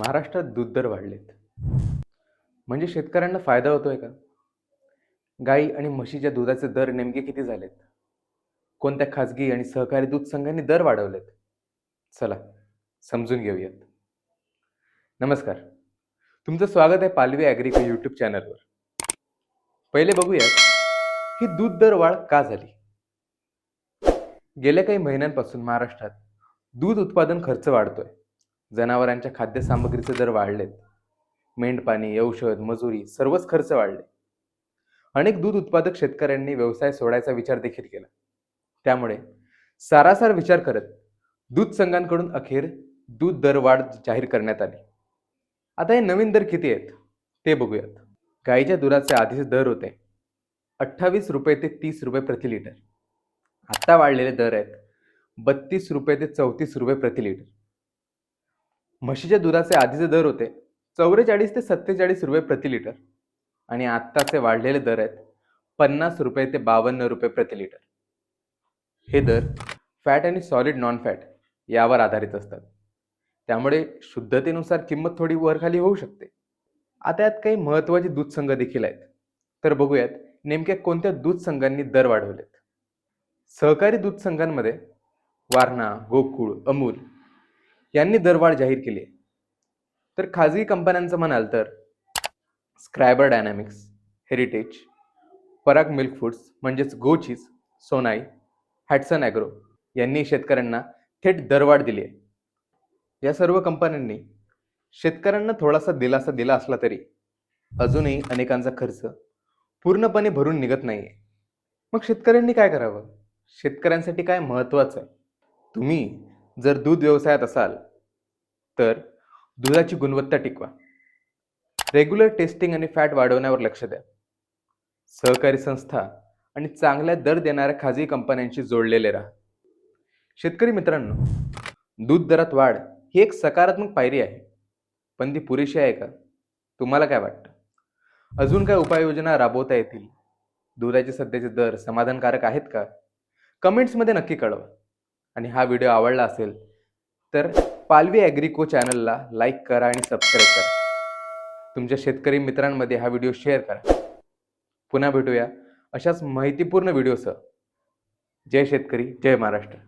महाराष्ट्रात दूध दर वाढलेत. म्हणजे शेतकऱ्यांना फायदा होतोय का? गाई आणि म्हशीच्या दुधाचे दर नेमके किती झालेत? कोणत्या खाजगी आणि सहकारी दूध संघांनी दर वाढवलेत? चला समजून घेऊयात. नमस्कार. तुमचं स्वागत आहे पालवी ॲग्रिको यूट्यूब चॅनलवर. पहिले बघूयात ही दूध दर वाढ का झाली? गेल्या काही महिन्यांपासून महाराष्ट्रात दूध उत्पादन खर्च वाढतोय. जनावरांच्या खाद्यसामग्रीचे दर वाढलेत. मेंढपाणी औषध मजुरी सर्वच खर्च वाढले. अनेक दूध उत्पादक शेतकऱ्यांनी व्यवसाय सोडायचा विचार देखील केला. त्यामुळे सारासार विचार करत दूध संघांकडून अखेर दूध दरवाढ जाहीर करण्यात आली. आता हे नवीन दर किती आहेत? ते बघूयात. गाईच्या दुधाचे आधीचे दर होते अठ्ठावीस रुपये ते तीस रुपये प्रति लिटर. आत्ता वाढलेले दर आहेत बत्तीस रुपये ते चौतीस रुपये प्रति लिटर. म्हशीच्या दुधाचे आधीचे दर होते. चौवेचाळीस ते सत्तेचाळीस रुपये प्रति लिटर. आणि आत्ताचे वाढलेले दर आहेत पन्नास रुपये ते बावन्न रुपये प्रति लिटर. हे दर फॅट आणि सॉलिड नॉन फॅट यावर आधारित असतात. त्यामुळे शुद्धतेनुसार किंमत थोडी वरखाली होऊ शकते. आता यात काही महत्त्वाचे दूध संघ देखील आहेत. तर बघूयात नेमक्या कोणत्या दूध संघांनी दर वाढवलेत. सहकारी दूध संघांमध्ये वारणा गोकुळ अमूल यांनी दरवाढ जाहीर केली आहे. तर खाजगी कंपन्यांचं म्हणाल तर Schreiber Dynamics Heritage Parag Milk Foods म्हणजेच गोचीज सोनाई हॅटसन ॲग्रो यांनी शेतकऱ्यांना थेट दरवाढ दिली आहे. या सर्व कंपन्यांनी शेतकऱ्यांना थोडासा दिलासा दिला असला तरी अजूनही अनेकांचा खर्च पूर्णपणे भरून निघत नाही आहे मग शेतकऱ्यांनी काय करावं? शेतकऱ्यांसाठी काय महत्त्वाचं आहे? तुम्ही जर दूध व्यवसायात असाल तर दुधाची गुणवत्ता टिकवा. रेग्युलर टेस्टिंग आणि फॅट वाढवण्यावर लक्ष द्या. सहकारी संस्था आणि चांगल्या दर देणाऱ्या खाजगी कंपन्यांशी जोडलेले राहा. शेतकरी मित्रांनो दूध दरात वाढ ही एक सकारात्मक पायरी आहे. पण ती पुरेशी आहे का? तुम्हाला काय वाटतं? अजून काय उपाययोजना राबवता येतील? दुधाचे सध्याचे दर समाधानकारक आहेत का? कमेंट्समध्ये नक्की कळवा. आणि हा व्हिडिओ आवडला असेल तर पालवी ॲग्रिको चॅनलला लाईक करा आणि सबस्क्राईब करा. तुमच्या शेतकरी मित्रांमध्ये हा व्हिडिओ शेअर करा. पुन्हा भेटूया अशाच माहितीपूर्ण व्हिडिओसह. जय शेतकरी जय महाराष्ट्र.